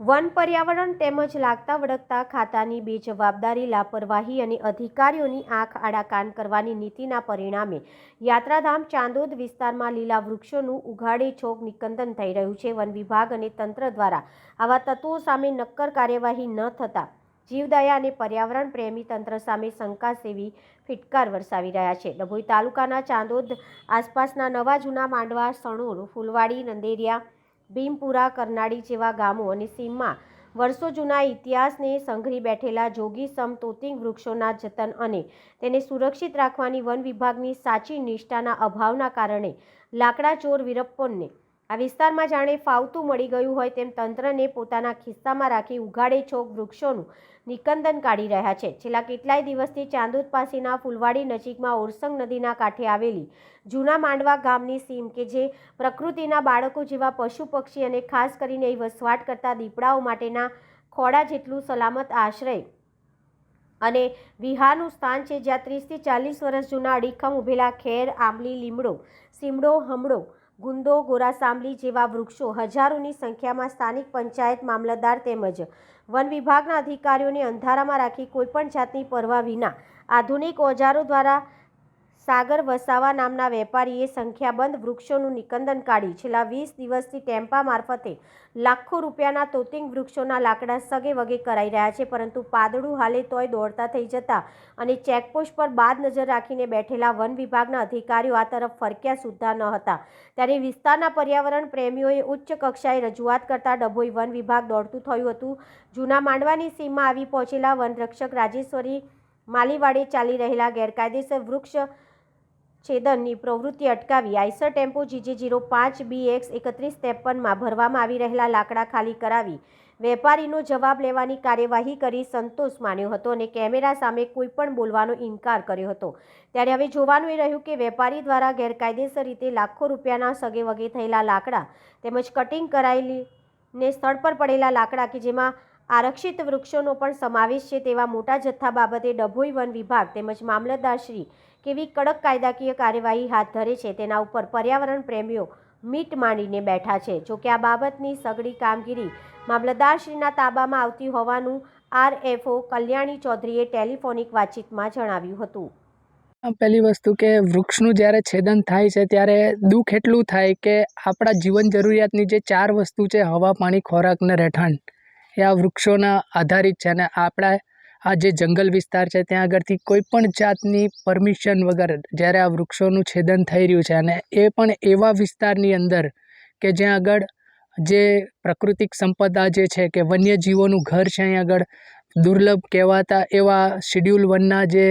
One પર્યાવરણ તેમજ લાગતા વળગતા ખાતાની બેજવાબદારી લાપરવાહી અને અધિકારીઓની આંખ આડા કાન કરવાની નીતિના પરિણામે યાત્રાધામ ચાંદોદ વિસ્તારમાં લીલા વૃક્ષોનું ઉઘાડે છોક નિકંદન થઈ રહ્યું છે. વન વિભાગ અને તંત્ર દ્વારા આવા તત્વો સામે નક્કર કાર્યવાહી ન થતાં જીવદયા અને પર્યાવરણ પ્રેમી તંત્ર સામે શંકા સેવી ફિટકાર વરસાવી રહ્યા છે. ડભોઈ તાલુકાના ચાંદોદ આસપાસના નવા જૂના માંડવા સણોર ફૂલવાડી, નંદેરિયા ભીમપુરા, કરનાળી જેવા ગામો અને સીમમાં વર્ષો જૂના ઇતિહાસને સંઘરી બેઠેલા જોગી સમ તોતિંગ વૃક્ષોના જતન અને તેને સુરક્ષિત રાખવાની વન વિભાગની સાચી નિષ્ઠાના અભાવના કારણે લાકડા ચોર વીરપ્પનને આ વિસ્તારમાં જાણે ફાવતું મળી ગયું હોય તેમ તંત્રને પોતાના ખિસ્સામાં રાખી ઉઘાડે છોક વૃક્ષોનું નિકંદન કાઢી રહ્યા છે. છેલ્લા કેટલાય દિવસથી ચાંદોદ પાસેના ફૂલવાડી નજીકમાં ઓરસંગ નદીના કાંઠે આવેલી જૂના માંડવા ગામની સીમ કે જે પ્રકૃતિના બાળકો જેવા પશુ પક્ષી અને ખાસ કરીને એ વસવાટ કરતા દીપડાઓ માટેના ખોડા જેટલું સલામત આશ્રય અને વિહારનું સ્થાન છે. જ્યાં ત્રીસથી ચાલીસ વર્ષ જૂના અડીખમ ઉભેલા ખેર, આંબલી, લીમડો, સીમડો, હમડો ગુંદો, ગોરાસાંબલી જેવા વૃક્ષો હજારોની સંખ્યામાં સ્થાનિક પંચાયત મામલતદાર તેમજ વન વિભાગના અધિકારીઓને અંધારામાં રાખી કોઈપણ જાતની પરવા વિના આધુનિક ઓજારો દ્વારા સાગર વસાવા નામના વેપારીએ સંખ્યાબંધ વૃક્ષોનું નિકંદન કાઢી છેલ્લા વીસ દિવસથી ટેમ્પા મારફતે લાખો રૂપિયાના તોતિંગ વૃક્ષોના લાકડા સગે વગે કરાઈ રહ્યા છે, પરંતુ પાદળું હાલે તોય દોડતા થઈ જતા અને ચેકપોસ્ટ પર બાદ નજર રાખીને બેઠેલા વન વિભાગના અધિકારીઓ આ તરફ ફરક્યા સુદ્ધા ન હતા. ત્યારે વિસ્તારના પર્યાવરણ પ્રેમીઓએ ઉચ્ચ કક્ષાએ રજૂઆત કરતા ડભોઈ વન વિભાગ દોડતું થયું હતું. જૂના માંડવાની સીમમાં આવી પહોંચેલા વનરક્ષક રાજેશ્વરી માલીવાડે ચાલી રહેલા ગેરકાયદેસર વૃક્ષ છેદનની પ્રવૃત્તિ અટકાવી આઈસર ટેમ્પો જીજે જીરો પાંચ બી એક્સ એકત્રીસ ત્રેપનમાં ભરવામાં આવી રહેલા લાકડા ખાલી કરાવી વેપારીનો જવાબ લેવાની કાર્યવાહી કરી સંતોષ માન્યો હતો અને કેમેરા સામે કોઈ પણ બોલવાનો ઇનકાર કર્યો હતો. ત્યારે હવે જોવાનું એ રહ્યું કે વેપારી દ્વારા ગેરકાયદેસર રીતે લાખો રૂપિયાના સગે વગે થયેલા લાકડા તેમજ કટિંગ કરાયેલી ને સ્થળ પર પડેલા લાકડા કે જેમાં આરક્ષિત વૃક્ષોનો પણ સમાવેશ છે તેવા મોટા જથ્થા બાબતે ડભોઈ વન વિભાગ તેમજ મામલતદારશ્રી કેવી કડક કાયદાકીય કાર્યવાહી હાથ ધરે છે તેના ઉપર પર્યાવરણ પ્રેમીઓ મીટ માંડીને બેઠા છે. જોકે આ બાબતની સઘળી કામગીરી મામલતદારશ્રીના તાબામાં આવતી હોવાનું આરએફઓ કલ્યાણી ચૌધરીએ ટેલિફોનિક વાતચીતમાં જણાવ્યું હતું. પહેલી વસ્તુ કે વૃક્ષનું જ્યારે છેદન થાય છે ત્યારે દુઃખ એટલું થાય કે આપણા જીવન જરૂરિયાતની જે ચાર વસ્તુ છે, હવા, પાણી, ખોરાક ને રહેઠાણ. એ આ વૃક્ષોના આધારિત છે અને આપણા આ જે જંગલ વિસ્તાર છે, ત્યાં આગળથી કોઈ પણ જાતની પરમિશન વગર જ્યારે આ વૃક્ષોનું છેદન થઈ રહ્યું છે અને એ પણ એવા વિસ્તારની અંદર કે જ્યાં આગળ જે પ્રાકૃતિક સંપદા જે છે કે વન્યજીવોનું ઘર છે અહીં આગળ, દુર્લભ કહેવાતા એવા શિડ્યુલ વનના જે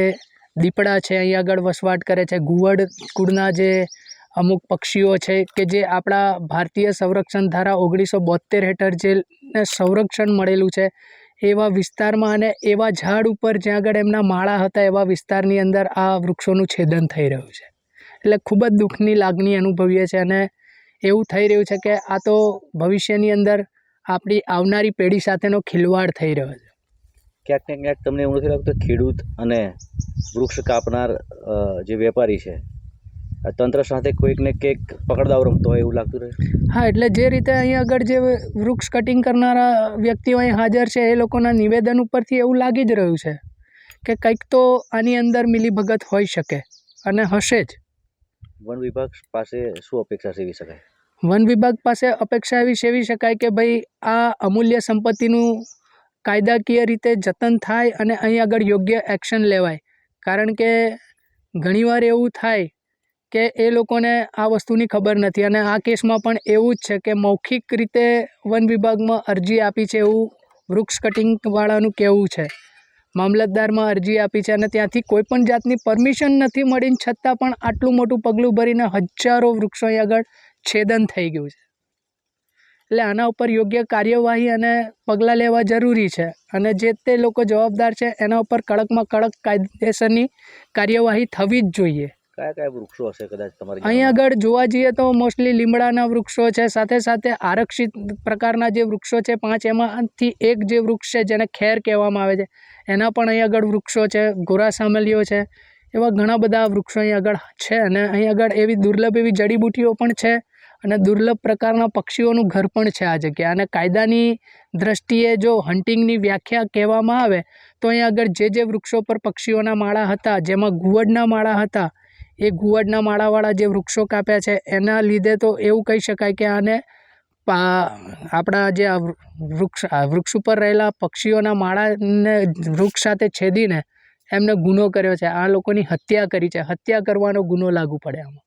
દીપડા છે અહીં આગળ વસવાટ કરે છે ઘુવડ કુળના જે અમુક પક્ષીઓ છે કે જે આપણા ભારતીય સંરક્ષણ ધારા ઓગણીસો બોતેર હેઠળ જે સંરક્ષણ મળેલું છે, એવા વિસ્તારમાં અને એવા ઝાડ ઉપર જ્યાં આગળ એમના માળા હતા, એવા વિસ્તારની અંદર આ વૃક્ષોનું છેદન થઈ રહ્યું છે. એટલે ખૂબ જ દુઃખની લાગણી અનુભવીએ છીએ અને એવું થઈ રહ્યું છે કે આ તો ભવિષ્યની અંદર આપણી આવનારી પેઢી સાથેનો ખિલવાડ થઈ રહ્યો છે. ક્યાંક ને ક્યાંક તમને એવું નથી લાગતું ખેડૂત અને વૃક્ષ કાપનાર જે વેપારી છે તંત્ર સાથે કોઈકને કંઈક પકડદાવ રમતો હોય એવું લાગતું રહે? હા એટલે જે રીતે અહીં આગળ જે વૃક્ષ કટિંગ કરનારા વ્યક્તિઓ અહીં હાજર છે એ લોકોના નિવેદન ઉપરથી એવું લાગી જ રહ્યું છે કે કંઈક તો આની અંદર મિલીભગત હોઈ શકે અને હશે જ. વન વિભાગ પાસે શું અપેક્ષા સેવી શકાય? વન વિભાગ પાસે અપેક્ષા એવી સેવી શકાય કે ભાઈ આ અમૂલ્ય સંપત્તિનું કાયદાકીય રીતે જતન થાય અને અહીં આગળ યોગ્ય એક્શન લેવાય. કારણ કે ઘણીવાર એવું થાય કે એ લોકોને આ વસ્તુની ખબર નથી. અને આ કેસમાં પણ એવું જ છે કે મૌખિક રીતે વન વિભાગમાં અરજી આપી છે એવું વૃક્ષ કટિંગવાળાનું કહેવું છે. મામલતદારમાં અરજી આપી છે અને ત્યાંથી કોઈ પણ જાતની પરમિશન નથી મળીને છતાં પણ આટલું મોટું પગલું ભરીને હજારો વૃક્ષો આગળ છેદન થઈ ગયું છે. એટલે આના ઉપર યોગ્ય કાર્યવાહી અને પગલાં લેવા જરૂરી છે. અને જે તે લોકો જવાબદાર છે એના ઉપર કડકમાં કડક કાયદેસરની કાર્યવાહી થવી જ જોઈએ. કયા કયા વૃક્ષો હશે કદાચ તમારે અહીં આગળ જોવા જઈએ તો મોસ્ટલી લીમડાના વૃક્ષો છે સાથે સાથે આરક્ષિત પ્રકારના જે વૃક્ષો છે પાંચ એમાંથી એક જે વૃક્ષ છે જેને ખેર કહેવામાં આવે છે એના પણ અહીં આગળ વૃક્ષો છે ગોરા સામલીઓ છે એવા ઘણા બધા વૃક્ષો અહીં આગળ છે અને અહીં આગળ એવી દુર્લભ એવી જડીબુટીઓ પણ છે અને દુર્લભ પ્રકારના પક્ષીઓનું ઘર પણ છે આ જગ્યા અને કાયદાની દ્રષ્ટિએ જો હન્ટિંગની વ્યાખ્યા કહેવામાં આવે તો અહીં આગળ જે જે વૃક્ષો પર પક્ષીઓના માળા હતા જેમાં ઘુવડના માળા હતા એ ગુવડના માળાવાળા જે વૃક્ષો કાપ્યા છે, એના લીધે તો એવું કહી શકાય કે આને પા, આપણા જે આ વૃક્ષ વૃક્ષ ઉપર રહેલા પક્ષીઓના માળાને વૃક્ષ સાથે છેદીને એમને ગુનો કર્યો છે. આ લોકોની હત્યા કરી છે. હત્યા કરવાનો ગુનો લાગુ પડે આમાં.